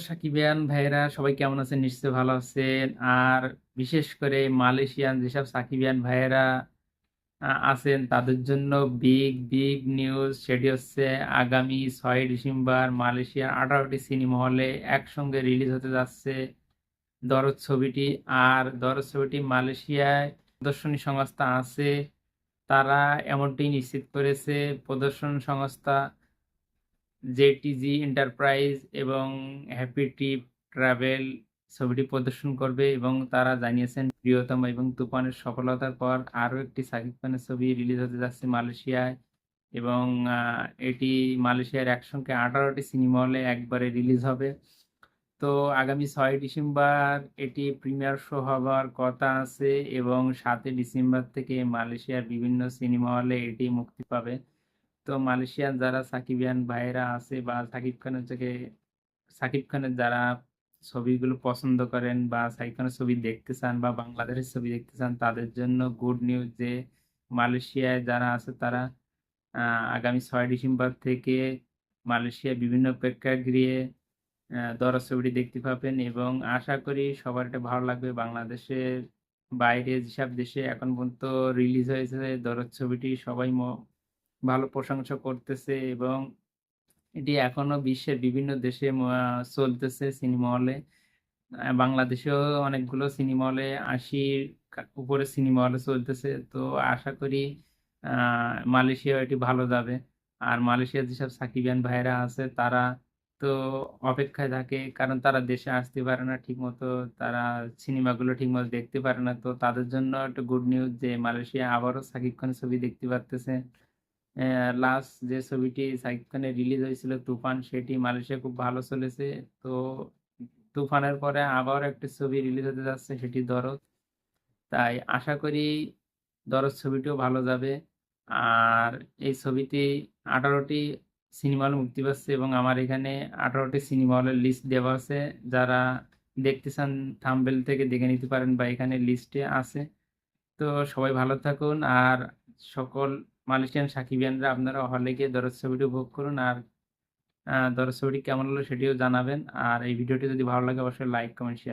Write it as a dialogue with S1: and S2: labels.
S1: সাকিবিয়ান ভাইয়েরা সবাই কেমন আছেন? নিশ্চয়ই ভালো আছেন। আর বিশেষ করে মালয়েশিয়ান যেসব সাকিবিয়ান ভাইয়েরা আছেন তাদের জন্য বিগ, বিগ নিউজ সেটি হচ্ছে আগামী ছয় ডিসেম্বর মালয়েশিয়ার আঠারোটি সিনেমা হলে একসঙ্গে রিলিজ হতে যাচ্ছে 'দরদ' ছবিটি। আর 'দরদ' ছবিটি মালয়েশিয়ায় প্রদর্শনী সংস্থা আছে। তারা এমনটি নিশ্চিত করেছে প্রদর্শন সংস্থা জেটিজি এন্টারপ্রাইজ এবং হ্যাপি ট্রিপ ট্রাভেল ছবিটি প্রদর্শন করবে এবং তারা জানিয়েছেন, 'প্রিয়তমা' এবং 'তুফানের' সফলতার পর আরও একটি সাকিব খানের ছবি রিলিজ হতে যাচ্ছে মালয়েশিয়ায় এবং এটি মালয়েশিয়ার একসঙ্গে আঠারোটি সিনেমা হলে একবারে রিলিজ হবে। তো আগামী ছয় ডিসেম্বর এটি প্রিমিয়ার শো হবার কথা আছে এবং সাতই ডিসেম্বর থেকে মালয়েশিয়ার বিভিন্ন সিনেমা হলে এটি মুক্তি পাবে। তো মালয়েশিয়ার যারা সাকিব সাকিবিয়ান ভাইয়েরা আছে বা সাকিব খানের থেকে সাকিব খানের যারা ছবিগুলো পছন্দ করেন বা সাকিব খানের ছবি দেখতে চান বা বাংলাদেশের ছবি দেখতে চান, তাদের জন্য গুড নিউজ যে মালয়েশিয়ায় যারা আছে তারা আগামী ছয় ডিসেম্বর থেকে মালয়েশিয়ার বিভিন্ন প্রেক্ষাগৃহে, আ 'দরদ' ছবিটি দেখতে পাবেন এবং আশা করি সবার এটা ভালো লাগবে। বাংলাদেশের বাইরে যেসব দেশে এখন পর্যন্ত রিলিজ হয়েছে 'দরদ' ছবিটি, সবাই ভালো প্রশংসা করতেছে এবং এটি এখনও বিশ্বের বিভিন্ন দেশে চলতেছে সিনেমা হলে। বাংলাদেশেও অনেকগুলো সিনেমা হলে আশির উপরে সিনেমা হলে চলতেছে। তো আশা করি, আ, মালয়েশিয়াও এটি ভালো যাবে। আর মালয়েশিয়ার যেসব সাকিবিয়ান ভাইয়েরা আছে, তারা তো অপেক্ষায় থাকে। কারণ তারা দেশে আসতে পারে না ঠিকমতো। তারা সিনেমাগুলো ঠিকমতো দেখতে পারে না। তো তাদের জন্য একটা গুড নিউজ যে, মালয়েশিয়া আবারও সাকিব খানের ছবি দেখতে পারতেছে। লাস্ট যে ছবিটি সাকিব খানের রিলিজ হয়েছিল, 'তুফান' সেটি মালয়েশিয়া খুব ভালো চলেছে। তো 'তুফানের' পরে আবার একটি ছবি রিলিজ হতে যাচ্ছে, সেটি 'দরদ'। তাই আশা করি 'দরদ' ছবিটিও ভালো যাবে। আর এই ছবিটি আঠারোটি সিনেমা হলে মুক্তি পাচ্ছে এবং আমার এখানে আঠারোটি সিনেমা হলের লিস্ট দেওয়া আছে। যারা দেখতে চান থাম্বনেইল থেকে দেখে নিতে পারেন বা এখানে লিস্টে আছে। তো সবাই ভালো থাকুন আর সকল মালয়েশিয়ান সাকিবিয়ানরা আপনারা হলে গিয়ে দরজ ছবিটি উপভোগ করুন। আর দরজ ছবিটি কেমন হলো সেটিও জানাবেন। আর এই ভিডিওটি যদি ভালো লাগে অবশ্যই লাইক, কমেন্ট, শেয়ার